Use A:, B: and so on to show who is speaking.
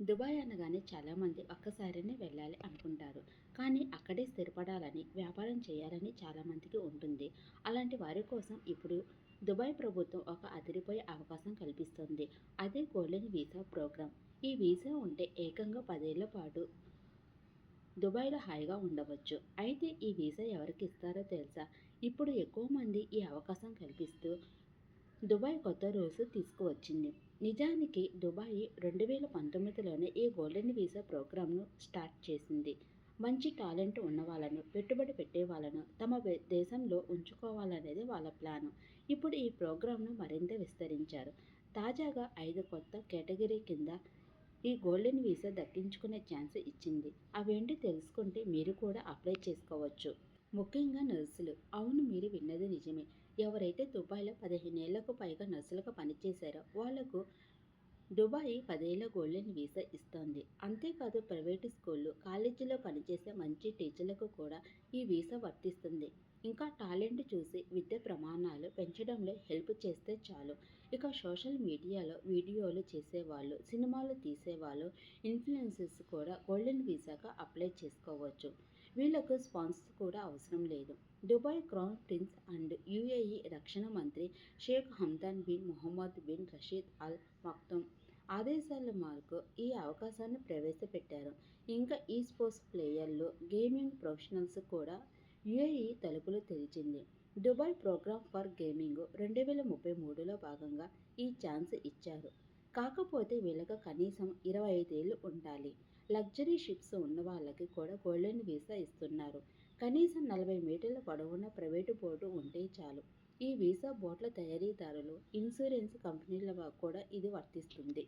A: Dubai అనగానే చాలామంది ఒక్కసారినే వెళ్ళాలి అనుకుంటారు. కానీ అక్కడే స్థిరపడాలని వ్యాపారం చేయాలని చాలామందికి ఉంటుంది. అలాంటి వారి కోసం ఇప్పుడు దుబాయ్ ప్రభుత్వం ఒక అదిరిపోయే అవకాశం కల్పిస్తుంది. అదే గోల్డెన్ వీసా ప్రోగ్రాం. ఈ వీసా ఉంటే ఏకంగా పదేళ్ళ పాటు దుబాయ్లో హాయిగా ఉండవచ్చు. అయితే ఈ వీసా ఎవరికి ఇస్తారో తెలుసా? ఇప్పుడు ఎక్కువ మంది ఈ అవకాశం కల్పిస్తూ దుబాయ్ కొత్త రూల్స్ తీసుకువచ్చింది. నిజానికి దుబాయ్ రెండు వేల పంతొమ్మిదిలోనే ఈ గోల్డెన్ వీసా ప్రోగ్రామ్ను స్టార్ట్ చేసింది. మంచి టాలెంట్ ఉన్న వాళ్ళను పెట్టుబడి పెట్టే వాళ్ళను తమ దేశంలో ఉంచుకోవాలనేది వాళ్ళ ప్లాను. ఇప్పుడు ఈ ప్రోగ్రామ్ను మరింత విస్తరించారు. తాజాగా ఐదు కొత్త కేటగిరీ కింద ఈ గోల్డెన్ వీసా దక్కించుకునే ఛాన్స్ ఇచ్చింది. అవేంటి తెలుసుకుంటే మీరు కూడా అప్లై చేసుకోవచ్చు. ముఖ్యంగా నర్సులు. అవును మీరు విన్నది నిజమే. ఎవరైతే దుబాయ్లో పదిహేనేళ్ళకు పైగా నర్సులుగా పనిచేశారో వాళ్ళకు దుబాయ్ పదేళ్ళ గోల్డెన్ వీసా ఇస్తోంది. అంతేకాదు ప్రైవేటు స్కూళ్ళు కాలేజీలో పనిచేసే మంచి టీచర్లకు కూడా ఈ వీసా వర్తిస్తుంది. ఇంకా టాలెంట్ చూసి విద్య ప్రమాణాలు పెంచడంలో హెల్ప్ చేస్తే చాలు. ఇక సోషల్ మీడియాలో వీడియోలు చేసేవాళ్ళు సినిమాలు తీసేవాళ్ళు ఇన్ఫ్లుయెన్సెస్ కూడా గోల్డెన్ వీసాగా అప్లై చేసుకోవచ్చు. వీళ్ళకు స్పాన్సర్ కూడా అవసరం లేదు. Dubai crown prince and UAE రక్షణ మంత్రి Sheikh Hamdan bin Mohammed bin Rashid Al Maktoum ఆదేశాల మేరకు ఈ అవకాశాన్ని ప్రవేశపెట్టారు. ఇంకా ఈ స్పోర్ట్స్ ప్లేయర్లు గేమింగ్ ప్రొఫెషనల్స్ కూడా యుఏఈ తలుపులు తెరిచింది. దుబాయ్ ప్రోగ్రామ్ ఫర్ గేమింగ్ రెండు వేల ముప్పై మూడులో భాగంగా ఈ ఛాన్స్ ఇచ్చారు. కాకపోతే వీళ్ళకి కనీసం ఇరవై ఐదేళ్ళు ఉండాలి. లగ్జరీ షిప్స్ ఉన్న వాళ్ళకి కూడా గోల్డెన్ వీసా ఇస్తున్నారు. కనీసం నలభై మీటర్ల పొడవున్న ప్రైవేటు బోర్డు ఉంటే చాలు. ఈ వీసా బోట్ల తయారీదారులు ఇన్సూరెన్స్ కంపెనీల కూడా ఇది వర్తిస్తుంది.